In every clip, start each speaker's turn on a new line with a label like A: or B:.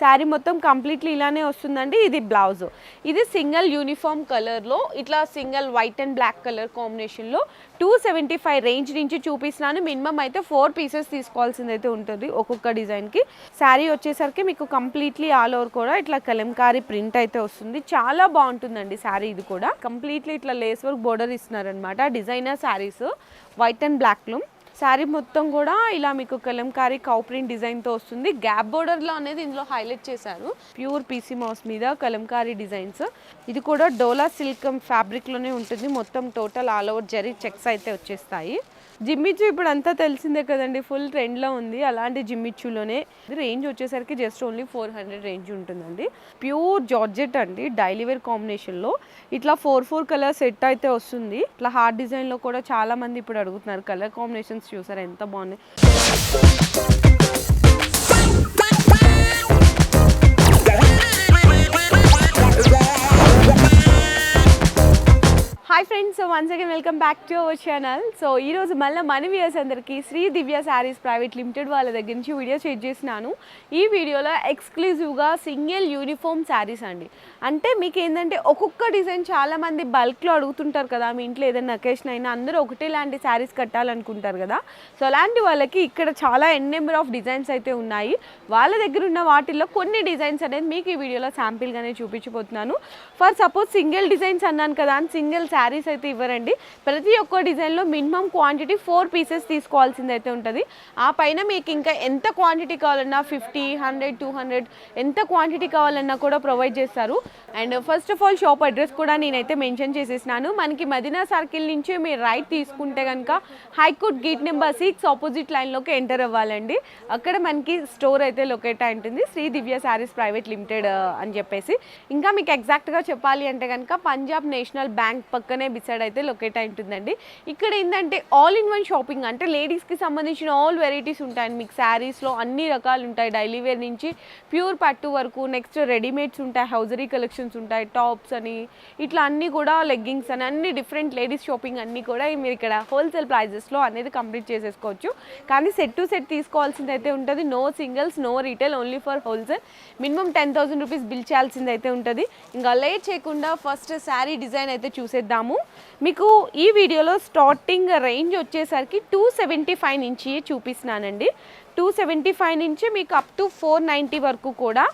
A: శారీ మొత్తం కంప్లీట్లీ ఇలానే వస్తుందండి. ఇది బ్లౌజ్. ఇది సింగిల్ యూనిఫామ్ కలర్లో ఇట్లా single white and black colour కాంబినేషన్లో టూ సెవెంటీ ఫైవ్ రేంజ్ నుంచి చూపిస్తున్నాను. మినిమం అయితే ఫోర్ పీసెస్ తీసుకోవాల్సింది అయితే ఉంటుంది ఒక్కొక్క డిజైన్కి. శారీ వచ్చేసరికి మీకు కంప్లీట్లీ ఆల్ ఓవర్ కూడా ఇట్లా కలంకారీ ప్రింట్ అయితే వస్తుంది. చాలా బాగుంటుందండి శారీ ఇది కూడా. కంప్లీట్లీ ఇట్లా లేస్ వర్క్ బోర్డర్ ఇస్తున్నారనమాట డిజైనర్ శారీస్. వైట్ అండ్ బ్లాక్లో శారీ మొత్తం కూడా ఇలా మీకు కలంకారీ కౌ ప్రింట్ డిజైన్తో వస్తుంది. గ్యాప్ బోర్డర్లో అనేది ఇందులో హైలైట్ చేశారు. ప్యూర్ పీసీ మౌస్ మీద కలంకారీ డిజైన్స్. ఇది కూడా డోలా సిల్క్ ఫ్యాబ్రిక్లోనే ఉంటుంది. మొత్తం total all over zari checks అయితే వచ్చేస్తాయి. జిమ్మిచ్చు ఇప్పుడు అంతా తెలిసిందే కదండి. ఫుల్ ట్రెండ్లో ఉంది. అలాంటి జిమ్మిచ్చులోనే రేంజ్ వచ్చేసరికి just only four hundred range ఉంటుందండి. ప్యూర్ జార్జెట్ అండి. డైలీ వేర్ కాంబినేషన్లో. ఇట్లా ఫోర్ ఫోర్ కలర్ సెట్ అయితే వస్తుంది. ఇట్లా హార్డ్ డిజైన్లో కూడా చాలా మంది ఇప్పుడు అడుగుతున్నారు. కలర్ కాంబినేషన్స్ చూసారా? ఎంత బాగున్నాయి. So once again welcome back to our channel so ఈరోజు మళ్ళీ మన వ్యూయర్స్ అందరికీ శ్రీ దివ్య శారీస్ ప్రైవేట్ లిమిటెడ్ వాళ్ళ దగ్గర నుంచి వీడియో షేర్ చేసినాను ఈ వీడియోలో ఎక్స్క్లూజివ్గా సింగిల్ యూనిఫామ్ శారీస్ అండి. అంటే మీకు ఏంటంటే ఒక్కొక్క డిజైన్ చాలామంది బల్క్లో అడుగుతుంటారు కదా మీ ఇంట్లో ఏదైనా అకేషన్ అయినా అందరూ ఒకటే లాంటి శారీస్ కట్టాలనుకుంటారు కదా. సో అలాంటి వాళ్ళకి ఇక్కడ చాలా ఎన్ నెంబర్ ఆఫ్ డిజైన్స్ అయితే ఉన్నాయి. వాళ్ళ దగ్గర ఉన్న వాటిల్లో కొన్ని డిజైన్స్ అనేది మీకు ఈ వీడియోలో శాంపిల్గానే చూపించబోతున్నాను. ఫర్ సపోజ్ సింగిల్ డిజైన్స్ అన్నాను కదా అని సింగిల్ శారీస్ అయితే ఇవ్వరండి. ప్రతి ఒక్క డిజైన్లో మినిమం క్వాంటిటీ ఫోర్ పీసెస్ తీసుకోవాల్సింది అయితే ఉంటుంది. ఆ పైన మీకు ఇంకా ఎంత క్వాంటిటీ కావాలన్నా ఫిఫ్టీ హండ్రెడ్ టూ హండ్రెడ్ ఎంత క్వాంటిటీ కావాలన్నా కూడా ప్రొవైడ్ చేస్తారు. And first of all shop address కూడా నేనైతే మెన్షన్ చేసేసినాను. మనకి మదీనా సర్కిల్ నుంచి మీరు రైట్ తీసుకుంటే కనుక high court gate number six opposite లైన్లోకి ఎంటర్ అవ్వాలండి. అక్కడ మనకి స్టోర్ అయితే లొకేట్ అయి ఉంటుంది. శ్రీ దివ్య శారీస్ ప్రైవేట్ లిమిటెడ్ అని చెప్పేసి. ఇంకా మీకు ఎగ్జాక్ట్గా చెప్పాలి అంటే కనుక పంజాబ్ నేషనల్ బ్యాంక్ పక్కనే బిసైడ్ అయితే లొకేట్ అయి ఉంటుందండి. ఇక్కడ ఏంటంటే ఆల్ ఇన్ వన్ షాపింగ్ అంటే లేడీస్కి సంబంధించిన ఆల్ వెరైటీస్ ఉంటాయి మీకు శారీస్లో అన్ని రకాలు ఉంటాయి. డైలీ వేర్ నుంచి ప్యూర్ పట్టు వరకు నెక్స్ట్ రెడీమేడ్స్ ఉంటాయి. హౌజరీ కలెక్షన్స్ ఉంటాయి టాప్స్ అని. ఇట్లా అన్నీ కూడా లెగ్గింగ్స్ అని అన్ని డిఫరెంట్ లేడీస్ షాపింగ్ అన్నీ కూడా మీరు ఇక్కడ హోల్సేల్ ప్రైజెస్లో అనేది కంప్లీట్ చేసేసుకోవచ్చు. కానీ సెట్ టు సెట్ తీసుకోవాల్సింది అయితే ఉంటుంది. No singles no retail only for wholesale. Minimum ten thousand rupees bill చేయాల్సింది అయితే ఉంటుంది. ఇంకా లేట్ చేయకుండా ఫస్ట్ శారీ డిజైన్ అయితే చూసేద్దాము. మీకు ఈ వీడియోలో స్టార్టింగ్ రేంజ్ వచ్చేసరికి టూ సెవెంటీ ఫైవ్ నుంచి చూపిస్తున్నానండి. టూ సెవెంటీ ఫైవ్ నుంచి మీకు అప్ టు ఫోర్ నైంటీ వరకు కూడా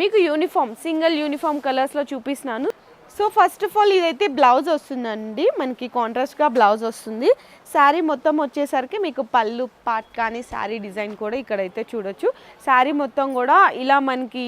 A: మీకు యూనిఫామ్ సింగిల్ యూనిఫామ్ కలర్స్లో చూపిస్తున్నాను. సో ఫస్ట్ ఆఫ్ ఆల్ ఇదైతే బ్లౌజ్ వస్తుందండి. మనకి కాంట్రాస్ట్గా బ్లౌజ్ వస్తుంది. శారీ మొత్తం వచ్చేసరికి మీకు పళ్ళు పాట్ కానీ శారీ డిజైన్ కూడా ఇక్కడైతే చూడొచ్చు. శారీ మొత్తం కూడా ఇలా మనకి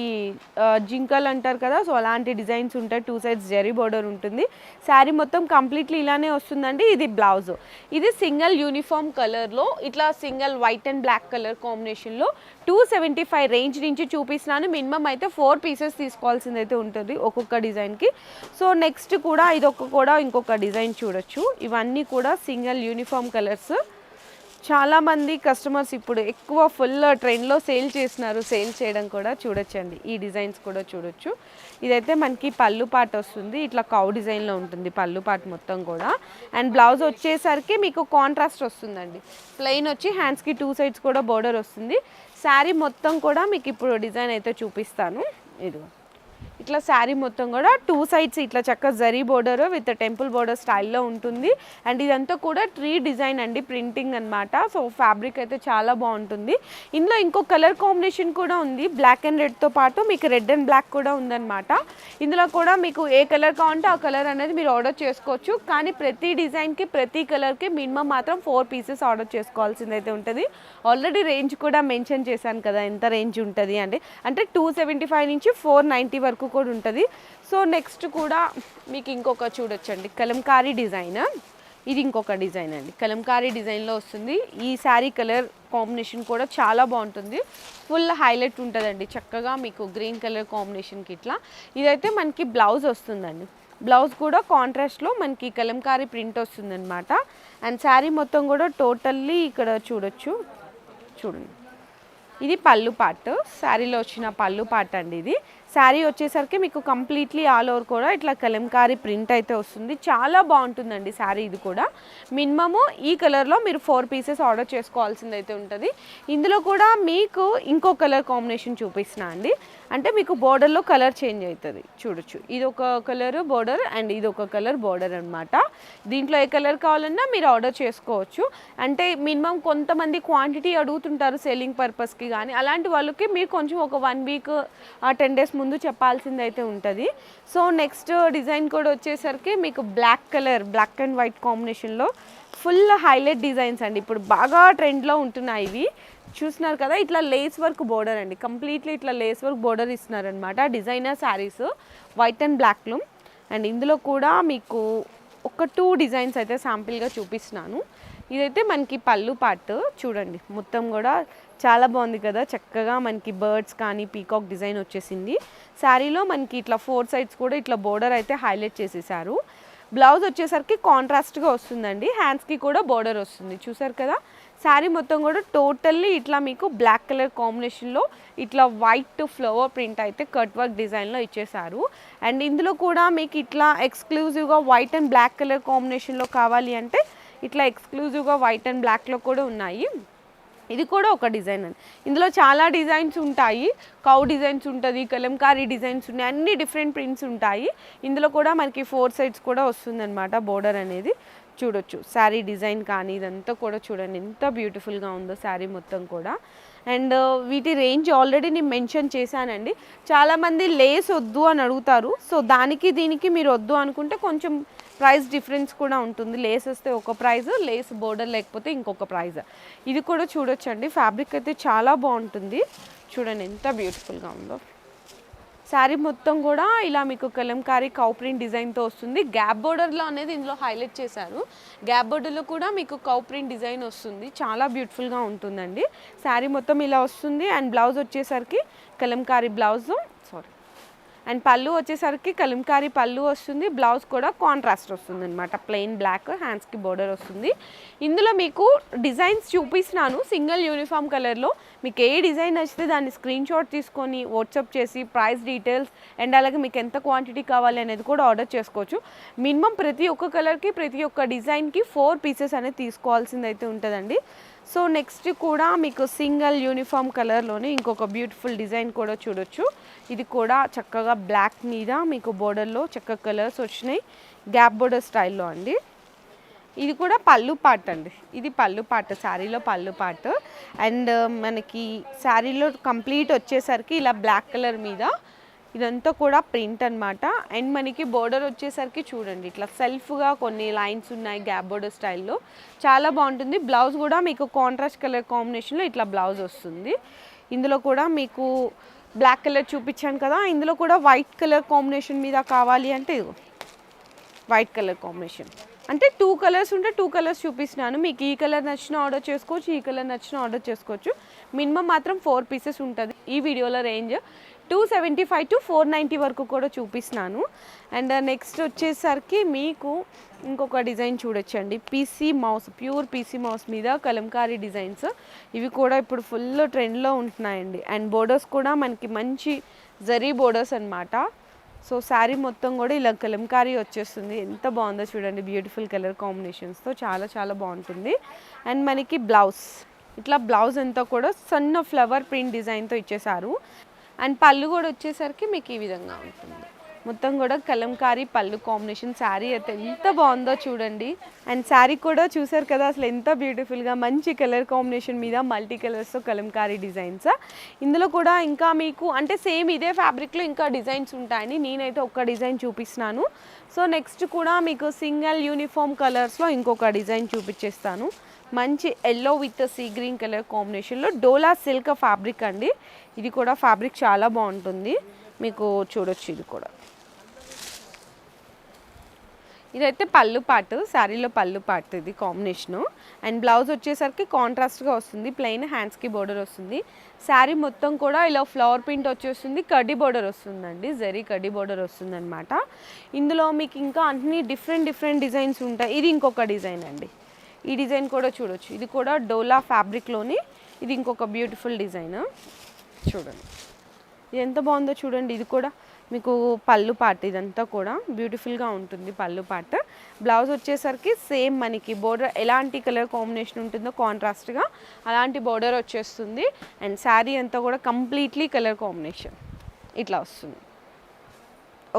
A: జింకలు అంటారు కదా సో అలాంటి డిజైన్స్ ఉంటాయి. టూ సైడ్స్ జెరీ బోర్డర్ ఉంటుంది. శారీ మొత్తం కంప్లీట్లీ ఇలానే వస్తుందండి. ఇది బ్లౌజ్. ఇది సింగిల్ యూనిఫామ్ కలర్లో ఇట్లా single white and black colour కాంబినేషన్లో టూ సెవెంటీ ఫైవ్ రేంజ్ నుంచి చూపిస్తున్నాను. మినిమం అయితే ఫోర్ పీసెస్ తీసుకోవాల్సింది అయితే ఉంటుంది ఒక్కొక్క డిజైన్కి. సో నెక్స్ట్ కూడా ఇది ఒక కూడా ఇంకొక డిజైన్ చూడొచ్చు. ఇవన్నీ కూడా సింగిల్ యూనిఫామ్ కలర్స్. చాలామంది కస్టమర్స్ ఇప్పుడు ఎక్కువ ఫుల్ ట్రెండ్లో సేల్ చేస్తున్నారు సేల్ చేయడం కూడా చూడొచ్చండి. ఈ డిజైన్స్ కూడా చూడొచ్చు. ఇదైతే మనకి పళ్ళు పాట వస్తుంది. ఇట్లా కౌ డిజైన్లో ఉంటుంది పళ్ళు పాట మొత్తం కూడా. అండ్ బ్లౌజ్ వచ్చేసరికి మీకు కాంట్రాస్ట్ వస్తుందండి. ప్లెయిన్ వచ్చి హ్యాండ్స్కి టూ సైడ్స్ కూడా బోర్డర్ వస్తుంది. శారీ మొత్తం కూడా మీకు ఇప్పుడు డిజైన్ అయితే చూపిస్తాను. ఇదిగో. ఇట్లా శారీ మొత్తం కూడా టూ సైడ్స్ ఇట్లా చక్క zari border with temple border స్టైల్లో ఉంటుంది. అండ్ ఇదంతా కూడా ట్రీ డిజైన్ అండి ప్రింటింగ్ అనమాట సో ఫ్యాబ్రిక్ అయితే చాలా బాగుంటుంది. ఇందులో ఇంకో కలర్ కాంబినేషన్ కూడా ఉంది. బ్లాక్ అండ్ రెడ్తో పాటు మీకు రెడ్ అండ్ బ్లాక్ కూడా ఉందన్నమాట. ఇందులో కూడా మీకు ఏ కలర్ కావాలంటే ఆ కలర్ అనేది మీరు ఆర్డర్ చేసుకోవచ్చు. కానీ ప్రతి డిజైన్కి ప్రతి కలర్కి మినిమం మాత్రం ఫోర్ పీసెస్ ఆర్డర్ చేసుకోవాల్సింది అయితే ఉంటుంది. ఆల్రెడీ రేంజ్ కూడా మెన్షన్ చేశాను కదా ఎంత రేంజ్ ఉంటుంది అంటే అంటే టూ సెవెంటీ ఫైవ్ నుంచి ఫోర్ నైంటీ వరకు కూడా ఉంటుంది. సో నెక్స్ట్ కూడా మీకు ఇంకొక చూడొచ్చండి. కలంకారీ డిజైన్. ఇది ఇంకొక డిజైన్ అండి. కలంకారీ డిజైన్లో వస్తుంది. ఈ శారీ కలర్ కాంబినేషన్ కూడా చాలా బాగుంటుంది. ఫుల్ హైలైట్ ఉంటుందండి. చక్కగా మీకు గ్రీన్ కలర్ కాంబినేషన్కి ఇట్లా. ఇదైతే మనకి బ్లౌజ్ వస్తుందండి. బ్లౌజ్ కూడా కాంట్రాస్ట్లో మనకి కలంకారీ ప్రింట్ వస్తుందన్నమాట. అండ్ శారీ మొత్తం కూడా టోటల్లీ ఇక్కడ చూడొచ్చు. చూడండి. ఇది పళ్ళు పార్ట్ శారీలో వచ్చిన పళ్ళు పార్ట్ అండి ఇది. శారీ వచ్చేసరికి మీకు కంప్లీట్లీ ఆల్ ఓవర్ కూడా ఇట్లా కలంకారీ ప్రింట్ అయితే వస్తుంది. చాలా బాగుంటుందండి శారీ ఇది కూడా. మినిమము ఈ కలర్లో మీరు ఫోర్ పీసెస్ ఆర్డర్ చేసుకోవాల్సింది అయితే ఉంటుంది. ఇందులో కూడా మీకు ఇంకో కలర్ కాంబినేషన్ చూపిస్తున్నా అండి. అంటే మీకు బోర్డర్లో కలర్ చేంజ్ అవుతుంది. చూడొచ్చు ఇది ఒక కలర్ బోర్డర్ అండ్ ఇది ఒక కలర్ బోర్డర్ అనమాట దీంట్లో ఏ కలర్ కావాలన్నా మీరు ఆర్డర్ చేసుకోవచ్చు. అంటే మినిమం కొంతమంది క్వాంటిటీ అడుగుతుంటారు సెల్లింగ్ పర్పస్కి కానీ అలాంటి వాళ్ళకి మీరు కొంచెం ఒక వన్ వీక్ టెన్ డేస్ ముందు చెప్పాల్సింది అయితే ఉంటుంది. సో నెక్స్ట్ డిజైన్ కూడా వచ్చేసరికి మీకు black colour black and white కాంబినేషన్లో ఫుల్ హైలైట్ డిజైన్స్ అండి. ఇప్పుడు బాగా ట్రెండ్లో ఉంటున్నాయి ఇవి. చూస్తున్నారు కదా ఇట్లా లేస్ వర్క్ బోర్డర్ అండి. కంప్లీట్లీ ఇట్లా లేస్ వర్క్ బోర్డర్ ఇస్తున్నారనమాట డిజైనర్ శారీస్ వైట్ అండ్ బ్లాక్లో అండ్ ఇందులో కూడా మీకు ఒక టూ డిజైన్స్ అయితే శాంపిల్గా చూపిస్తున్నాను. ఇదైతే మనకి పళ్ళు పార్ట్ చూడండి. మొత్తం కూడా చాలా బాగుంది కదా చక్కగా మనకి బర్డ్స్ కానీ పీకాక్ డిజైన్ వచ్చేసింది. శారీలో మనకి ఇట్లా ఫోర్ సైడ్స్ కూడా ఇట్లా బోర్డర్ అయితే హైలైట్ చేసేసారు. బ్లౌజ్ వచ్చేసరికి కాంట్రాస్ట్గా వస్తుందండి. హ్యాండ్స్కి కూడా బోర్డర్ వస్తుంది. చూసారు కదా శారీ మొత్తం కూడా టోటల్లీ ఇట్లా మీకు బ్లాక్ కలర్ కాంబినేషన్లో ఇట్లా వైట్ ఫ్లవర్ ప్రింట్ అయితే కట్ వర్క్ డిజైన్లో ఇచ్చేసారు అండ్ ఇందులో కూడా మీకు ఇట్లా ఎక్స్క్లూజివ్గా వైట్ అండ్ బ్లాక్ కలర్ కాంబినేషన్లో కావాలి అంటే ఇట్లా ఎక్స్క్లూజివ్గా వైట్ అండ్ బ్లాక్లో కూడా ఉన్నాయి. ఇది కూడా ఒక డిజైన్ అండి. ఇందులో చాలా డిజైన్స్ ఉంటాయి. కౌ డిజైన్స్ ఉంటుంది కలంకారీ డిజైన్స్ ఉన్నాయి అన్ని డిఫరెంట్ ప్రింట్స్ ఉంటాయి. ఇందులో కూడా మనకి ఫోర్ సైడ్స్ కూడా వస్తుందన్నమాట బోర్డర్ అనేది. చూడొచ్చు. శారీ డిజైన్ కానీ ఇదంతా కూడా చూడండి. ఎంత బ్యూటిఫుల్గా ఉందో శారీ మొత్తం కూడా. అండ్ uh, వీటి రేంజ్ ఆల్రెడీ నేను మెన్షన్ చేశానండి. చాలామంది లేస్ వద్దు అని అడుగుతారు. సో దానికి దీనికి మీరు వద్దు అనుకుంటే కొంచెం ప్రైస్ డిఫరెన్స్ కూడా ఉంటుంది. లేస్ వస్తే ఒక ప్రైస్ లేస్ బోర్డర్ లేకపోతే ఇంకొక ప్రైజ్ ఇది కూడా చూడొచ్చండి. ఫ్యాబ్రిక్ అయితే చాలా బాగుంటుంది. చూడండి ఎంత బ్యూటిఫుల్గా ఉందో. శారీ మొత్తం కూడా ఇలా మీకు కలంకారీ కౌ ప్రింట్ డిజైన్తో వస్తుంది. గ్యాప్ బోర్డర్లో అనేది ఇందులో హైలైట్ చేశారు. గ్యాప్ బోర్డర్లో కూడా మీకు కౌ ప్రింట్ డిజైన్ వస్తుంది. చాలా బ్యూటిఫుల్గా ఉంటుందండి. శారీ మొత్తం ఇలా వస్తుంది. అండ్ బ్లౌజ్ వచ్చేసరికి కలంకారీ బ్లౌజ్ అండ్ పళ్ళు వచ్చేసరికి కలంకారీ పళ్ళు వస్తుంది బ్లౌజ్ కూడా కాంట్రాస్ట్ వస్తుంది అనమాట ప్లెయిన్ బ్లాక్ హ్యాండ్స్కి బోర్డర్ వస్తుంది. ఇందులో మీకు డిజైన్స్ చూపిస్తున్నాను. సింగిల్ యూనిఫామ్ కలర్లో మీకు ఏ డిజైన్ నచ్చితే దాన్ని స్క్రీన్ షాట్ తీసుకొని వాట్సాప్ చేసి ప్రైస్ డీటెయిల్స్ అండ్ అలాగే మీకు ఎంత క్వాంటిటీ కావాలి అనేది కూడా ఆర్డర్ చేసుకోవచ్చు. మినిమం ప్రతి ఒక్క కలర్కి ప్రతి ఒక్క డిజైన్కి ఫోర్ పీసెస్ అనేది తీసుకోవాల్సింది అయితే ఉంటుందండి. సో నెక్స్ట్ కూడా మీకు సింగిల్ యూనిఫామ్ కలర్లోనే ఇంకొక బ్యూటిఫుల్ డిజైన్ కూడా చూడొచ్చు. ఇది కూడా చక్కగా బ్లాక్ మీద మీకు బోర్డర్లో చక్కగా కలర్స్ వచ్చినాయి. గ్యాప్ బోర్డర్ స్టైల్లో అండి. ఇది కూడా పళ్ళు పాట అండి. ఇది పళ్ళు పాట శారీలో పళ్ళు పాట. అండ్ మనకి శారీలో కంప్లీట్ వచ్చేసరికి ఇలా బ్లాక్ కలర్ మీద ఇదంతా కూడా ప్రింట్ అనమాట అండ్ మనకి బోర్డర్ వచ్చేసరికి చూడండి ఇట్లా సెల్ఫ్గా కొన్ని లైన్స్ ఉన్నాయి గ్యాప్ బోర్డర్ స్టైల్లో. చాలా బాగుంటుంది. బ్లౌజ్ కూడా మీకు కాంట్రాస్ట్ కలర్ కాంబినేషన్లో ఇట్లా బ్లౌజ్ వస్తుంది. ఇందులో కూడా మీకు బ్లాక్ కలర్ చూపించాను కదా ఇందులో కూడా వైట్ కలర్ కాంబినేషన్ మీద కావాలి అంటే ఇదిగో వైట్ కలర్ కాంబినేషన్ అంటే టూ కలర్స్ ఉంటే టూ కలర్స్ చూపిస్తున్నాను. మీకు ఈ కలర్ నచ్చిన ఆర్డర్ చేసుకోవచ్చు ఈ కలర్ నచ్చిన ఆర్డర్ చేసుకోవచ్చు. మినిమం మాత్రం ఫోర్ పీసెస్ ఉంటుంది ఈ వీడియోలో range two seventy five to four ninety వరకు కూడా చూపిస్తున్నాను. అండ్ నెక్స్ట్ వచ్చేసరికి మీకు ఇంకొక డిజైన్ చూడొచ్చండి. PC mouse pure PC mouse మీద కలంకారీ డిజైన్స్. ఇవి కూడా ఇప్పుడు ఫుల్ ట్రెండ్లో ఉంటున్నాయండి. అండ్ బోర్డర్స్ కూడా మనకి మంచి జరీ బోర్డర్స్ అనమాట సో శారీ మొత్తం కూడా ఇలా కలంకారీ వచ్చేస్తుంది. ఎంత బాగుందో చూడండి. బ్యూటిఫుల్ కలర్ కాంబినేషన్స్తో చాలా చాలా బాగుంటుంది. అండ్ మనకి బ్లౌజ్ ఇట్లా బ్లౌజ్ అంతా కూడా సన్న ఫ్లవర్ ప్రింట్ డిజైన్తో ఇచ్చేసారు అండ్ పళ్ళు కూడా వచ్చేసరికి మీకు ఈ విధంగా ఉంటుంది. మొత్తం కూడా కలంకారీ పళ్ళు కాంబినేషన్ శారీ అయితే ఎంత బాగుందో చూడండి. అండ్ శారీ కూడా చూసారు కదా అసలు ఎంత బ్యూటిఫుల్గా మంచి కలర్ కాంబినేషన్ మీద మల్టీ కలర్స్తో కలంకారీ డిజైన్స్. ఇందులో కూడా ఇంకా మీకు అంటే సేమ్ ఇదే ఫ్యాబ్రిక్లో ఇంకా డిజైన్స్ ఉంటాయని నేనైతే ఒక్క డిజైన్ చూపిస్తున్నాను. సో నెక్స్ట్ కూడా మీకు సింగిల్ యూనిఫామ్ కలర్స్లో ఇంకొక డిజైన్ చూపించేస్తాను. మంచి yellow with sea green colour కాంబినేషన్లో డోలా సిల్క్ ఫ్యాబ్రిక్ అండి. ఇది కూడా ఫ్యాబ్రిక్ చాలా బాగుంటుంది. మీకు చూడొచ్చు ఇది కూడా. ఇదైతే పళ్ళు పాటు శారీలో పళ్ళు పాటు ఇది కాంబినేషను అండ్ బ్లౌజ్ వచ్చేసరికి కాంట్రాస్ట్గా వస్తుంది ప్లెయిన్ హ్యాండ్స్కి బోర్డర్ వస్తుంది. శారీ మొత్తం కూడా ఇలా ఫ్లవర్ ప్రింట్ వచ్చేస్తుంది కడ్డీ బోర్డర్ వస్తుందండి జరీ కడ్డీ బోర్డర్ వస్తుందన్నమాట. ఇందులో మీకు ఇంకా అన్ని డిఫరెంట్ డిఫరెంట్ డిజైన్స్ ఉంటాయి. ఇది ఇంకొక డిజైన్ అండి. ఈ డిజైన్ కూడా చూడొచ్చు. ఇది కూడా డోలా ఫ్యాబ్రిక్లోని ఇది ఇంకొక బ్యూటిఫుల్ డిజైన్ చూడండి. ఇది ఎంత బాగుందో చూడండి. ఇది కూడా మీకు పళ్ళు పాట ఇదంతా కూడా బ్యూటిఫుల్గా ఉంటుంది పళ్ళు పాట. బ్లౌజ్ వచ్చేసరికి సేమ్ మనకి బోర్డర్ ఎలాంటి కలర్ కాంబినేషన్ ఉంటుందో కాంట్రాస్ట్గా అలాంటి బోర్డర్ వచ్చేస్తుంది. అండ్ శారీ అంతా కూడా కంప్లీట్లీ కలర్ కాంబినేషన్ ఇట్లా వస్తుంది.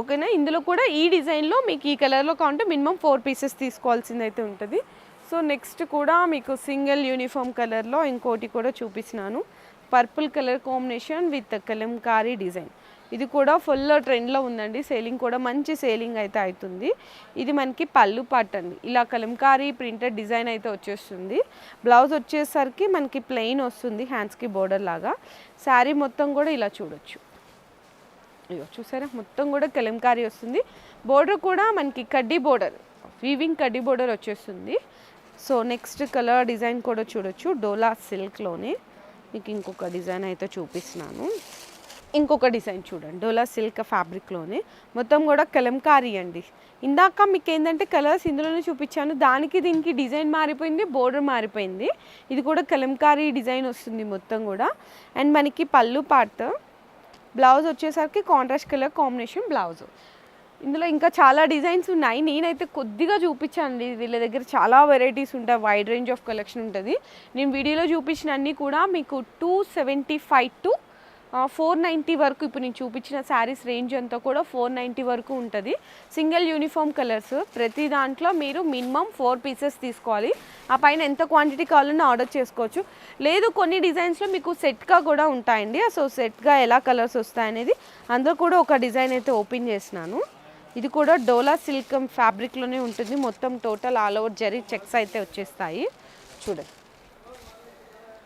A: ఓకేనా? ఇందులో కూడా ఈ డిజైన్లో మీకు ఈ కలర్లో కావాలంటే మినిమం ఫోర్ పీసెస్ తీసుకోవాల్సింది అయితే ఉంటుంది. సో నెక్స్ట్ కూడా మీకు సింగిల్ యూనిఫామ్ కలర్లో ఇంకోటి కూడా చూపిస్తున్నాను. Purple colour combination with Kalamkari design. ఇది కూడా ఫుల్ ట్రెండ్లో ఉందండి. సేలింగ్ కూడా మంచి సేలింగ్ అయితే అవుతుంది ఇది మనకి పళ్ళు పాట్ అండి. ఇలా కలంకారీ ప్రింటెడ్ డిజైన్ అయితే వచ్చేస్తుంది. బ్లౌజ్ వచ్చేసరికి మనకి ప్లెయిన్ వస్తుంది హ్యాండ్స్కి బోర్డర్ లాగా. శారీ మొత్తం కూడా ఇలా చూడొచ్చు. అయ్యో చూసారా? మొత్తం కూడా కలంకారీ వస్తుంది. బోర్డర్ కూడా మనకి కడ్డీ బోర్డర్ వీవింగ్ కడ్డీ బోర్డర్ వచ్చేస్తుంది. సో నెక్స్ట్ కలర్ డిజైన్ కూడా చూడొచ్చు. డోలా సిల్క్లోనే. మీకు ఇంకొక డిజైన్ అయితే చూపిస్తున్నాను. ఇంకొక డిజైన్ చూడండి. డోలా సిల్క్ ఫ్యాబ్రిక్లోనే. మొత్తం కూడా కలంకారీ అండి. ఇందాక మీకు ఏంటంటే కలర్స్ ఇందులోనే చూపించాను. దానికి దీనికి డిజైన్ మారిపోయింది బోర్డర్ మారిపోయింది. ఇది కూడా కలంకారీ డిజైన్ వస్తుంది మొత్తం కూడా. అండ్ మనకి పళ్ళు పార్ట్ బ్లౌజ్ వచ్చేసరికి కాంట్రాస్ట్ కలర్ కాంబినేషన్ బ్లౌజ్. ఇందులో ఇంకా చాలా డిజైన్స్ ఉన్నాయి. నేనైతే కొద్దిగా చూపించాను వీళ్ళ దగ్గర చాలా వెరైటీస్ ఉంటాయి. వైడ్ రేంజ్ ఆఫ్ కలెక్షన్ ఉంటుంది. నేను వీడియోలో చూపించిన అన్నీ కూడా మీకు two seventy five to four ninety వరకు ఇప్పుడు నేను చూపించిన శారీస్ రేంజ్ అంతా కూడా ఫోర్ నైంటీ వరకు ఉంటుంది. సింగిల్ యూనిఫామ్ కలర్స్ ప్రతి దాంట్లో మీరు మినిమం ఫోర్ పీసెస్ తీసుకోవాలి. ఆ పైన ఎంత క్వాంటిటీ కావాలన్నా ఆర్డర్ చేసుకోవచ్చు. లేదు కొన్ని డిజైన్స్లో మీకు సెట్గా కూడా ఉంటాయండి. సో సెట్గా ఎలా కలర్స్ వస్తాయనేది అందులో కూడా ఒక డిజైన్ అయితే ఓపెన్ చేసినాను. ఇది కూడా డోలా సిల్క్ ఫ్యాబ్రిక్లోనే ఉంటుంది. మొత్తం total all over zari checks అయితే వచ్చేస్తాయి. చూడండి.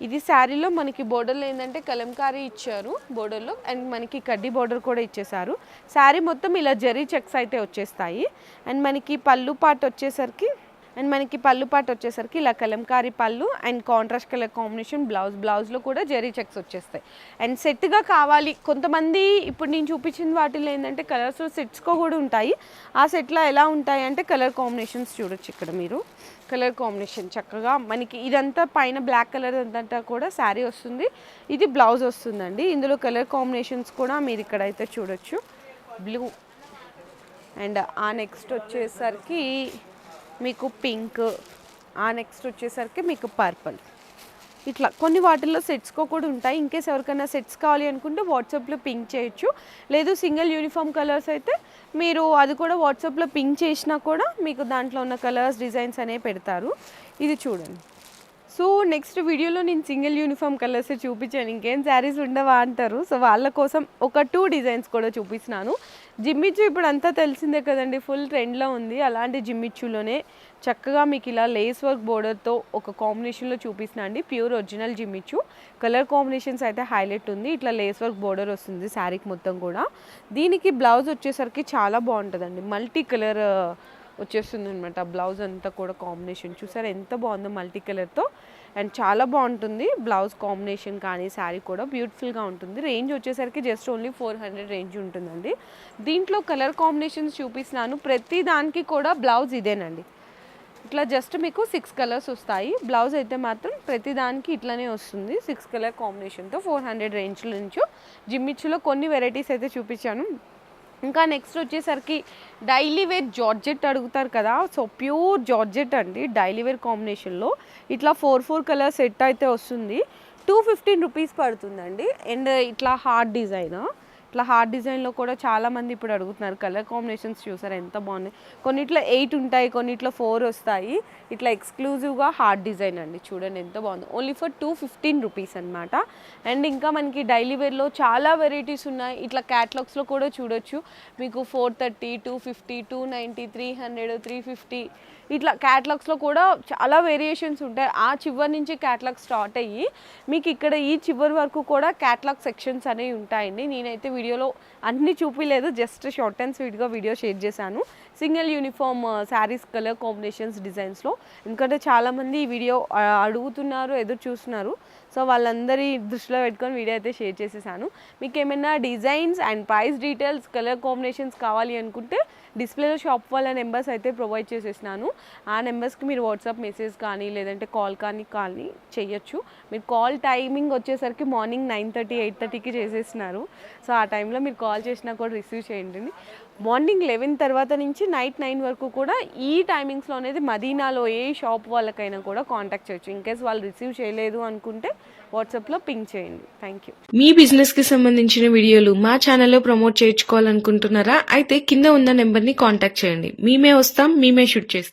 A: ఇది శారీలో మనకి బోర్డర్లో ఏంటంటే కలంకారీ ఇచ్చారు బోర్డర్లో అండ్ మనకి కడ్డీ బోర్డర్ కూడా ఇచ్చేసారు శారీ మొత్తం ఇలా జరీ చెక్స్ అయితే వచ్చేస్తాయి. అండ్ మనకి పళ్ళు పాట్ వచ్చేసరికి అండ్ మనకి పళ్ళు పాటు వచ్చేసరికి ఇలా కలంకారీ పళ్ళు and contrast colour combination blouse బ్లౌజ్లో కూడా జెరీ చెక్స్ వచ్చేస్తాయి. అండ్ సెట్గా కావాలి. కొంతమంది ఇప్పుడు నేను చూపించిన వాటిలో ఏంటంటే కలర్స్ సెట్స్కో కూడా ఉంటాయి. ఆ సెట్లో ఎలా ఉంటాయి అంటే కలర్ కాంబినేషన్స్ చూడొచ్చు ఇక్కడ మీరు. కలర్ కాంబినేషన్ చక్కగా మనకి ఇదంతా పైన బ్లాక్ కలర్ అంతా కూడా శారీ వస్తుంది. ఇది బ్లౌజ్ వస్తుందండి. ఇందులో కలర్ కాంబినేషన్స్ కూడా మీరు ఇక్కడైతే చూడొచ్చు. బ్లూ అండ్ ఆ నెక్స్ట్ వచ్చేసరికి మీకు పింక్ ఆ నెక్స్ట్ వచ్చేసరికి మీకు పర్పుల్ ఇట్లా కొన్ని వాటిల్లో సెట్స్కో కూడా ఉంటాయి. ఇంకేస్ ఎవరికైనా సెట్స్ కావాలి అనుకుంటే వాట్సాప్లో పింక్ చేయొచ్చు. లేదు సింగిల్ యూనిఫామ్ కలర్స్ అయితే మీరు అది కూడా వాట్సాప్లో పింక్ చేసినా కూడా మీకు దాంట్లో ఉన్న కలర్స్ డిజైన్స్ అనేవి పెడతారు. ఇది చూడండి. సో నెక్స్ట్ వీడియోలో నేను సింగిల్ యూనిఫామ్ కలర్స్ చూపించాను. ఇంకేం శారీస్ ఉండవా అంటారు. సో వాళ్ళ కోసం ఒక టూ డిజైన్స్ కూడా చూపిస్తున్నాను. జిమ్మిచ్చు ఇప్పుడు అంతా తెలిసిందే కదండి ఫుల్ ట్రెండ్లో ఉంది. అలాంటి జిమ్మిచ్చులోనే చక్కగా మీకు ఇలా లేస్ వర్క్ బోర్డర్తో ఒక కాంబినేషన్లో చూపిస్తున్నా అండి. Pure original Jimmy Choo colour combinations అయితే హైలైట్ ఉంది. ఇట్లా లేస్ వర్క్ బోర్డర్ వస్తుంది శారీకి మొత్తం కూడా. దీనికి బ్లౌజ్ వచ్చేసరికి చాలా బాగుంటుందండి. మల్టీ కలర్ uh, వచ్చేస్తుంది అనమాట బ్లౌజ్ అంతా కూడా కాంబినేషన్ చూసారా ఎంత బాగుందో మల్టీ కలర్తో అండ్ చాలా బాగుంటుంది. బ్లౌజ్ కాంబినేషన్ కానీ శారీ కూడా బ్యూటిఫుల్గా ఉంటుంది. రేంజ్ వచ్చేసరికి just only four hundred range ఉంటుందండి. దీంట్లో కలర్ కాంబినేషన్స్ చూపిస్తున్నాను. ప్రతి దానికి కూడా బ్లౌజ్ ఇదేనండి. ఇట్లా జస్ట్ మీకు సిక్స్ కలర్స్ వస్తాయి. బ్లౌజ్ అయితే మాత్రం ప్రతి దానికి ఇట్లానే వస్తుంది. సిక్స్ కలర్ కాంబినేషన్తో ఫోర్ హండ్రెడ్ రేంజ్ నుంచి. జిమ్మిచ్చులో కొన్ని వెరైటీస్ అయితే చూపించాను. ఇంకా నెక్స్ట్ వచ్చేసరికి డైలీ వేర్ జార్జెట్ అడుగుతారు కదా సో ప్యూర్ జార్జెట్ అండి డైలీ వేర్ కాంబినేషన్లో. ఇట్లా ఫోర్ ఫోర్ కలర్ సెట్ అయితే వస్తుంది. టూ ఫిఫ్టీన్ రూపీస్ పడుతుందండి. అండ్ ఇట్లా హార్డ్ డిజైన్. ఇట్లా హార్డ్ డిజైన్లో కూడా చాలా మంది ఇప్పుడు అడుగుతున్నారు కలర్ కాంబినేషన్స్ చూసారు? ఎంత బాగున్నాయి? కొన్నిట్లో ఎయిట్ ఉంటాయి కొన్నిట్లో ఫోర్ వస్తాయి. ఇట్లా ఎక్స్క్లూజివ్గా హార్డ్ డిజైన్ అండి. చూడండి ఎంత బాగుంది. Only for two fifteen rupees అనమాట అండ్ ఇంకా మనకి డైలీ వేర్లో చాలా వెరైటీస్ ఉన్నాయి. ఇట్లా క్యాటలాగ్స్లో కూడా చూడొచ్చు. మీకు four thirty two fifty two ninety three hundred three fifty ఇట్లా క్యాటలాగ్స్లో కూడా చాలా వేరియేషన్స్ ఉంటాయి. ఆ చివరి నుంచి క్యాటలాగ్ స్టార్ట్ అయ్యి మీకు ఇక్కడ ఈ చివరి వరకు కూడా క్యాటలాగ్ సెక్షన్స్ అనేవి ఉంటాయండి. నేనైతే వీడియోలో అన్నీ చూపించలేదు జస్ట్ షార్ట్ అండ్ స్వీట్గా వీడియో షేర్ చేశాను. Single uniform sarees colour combinations డిజైన్స్లో ఎందుకంటే చాలామంది ఈ వీడియో uh, అడుగుతున్నారు ఎదురు చూస్తున్నారు. సో వాళ్ళందరి దృష్టిలో పెట్టుకొని వీడియో అయితే షేర్ చేసేసాను. మీకు ఏమైనా designs and price details colour combinations కావాలి అనుకుంటే డిస్ప్లేలో షాప్ వాళ్ళ నెంబర్స్ అయితే ప్రొవైడ్ చేసేసినాను. ఆ నెంబర్స్కి మీరు వాట్సాప్ మెసేజ్ కానీ లేదంటే కాల్ కానీ కానీ చేయొచ్చు. మీరు కాల్ టైమింగ్ వచ్చేసరికి మార్నింగ్ నైన్ థర్టీ ఎయిట్ థర్టీకి చేసేసినారు. సో ఆ టైంలో మీరు కాల్ చేసినా కూడా రిసీవ్ చేయండి మార్నింగ్ లెవెన్ తర్వాత నుంచి నైట్ నైన్ వరకు కూడా ఈ టైమింగ్స్లో అనేది మదీనాలో ఏ షాప్ వాళ్ళకైనా కూడా కాంటాక్ట్ చేయొచ్చు. ఇన్కేస్ వాళ్ళు రిసీవ్ చేయలేదు అనుకుంటే వాట్సాప్లో పింక్ చేయండి. థ్యాంక్ యూ
B: మీ బిజినెస్కి సంబంధించిన వీడియోలు మా ఛానల్లో ప్రమోట్ చేయించుకోవాలనుకుంటున్నారా? అయితే కింద ఉన్న నెంబర్ని కాంటాక్ట్ చేయండి. మేమే వస్తాం మేమే షూట్ చేస్తాం.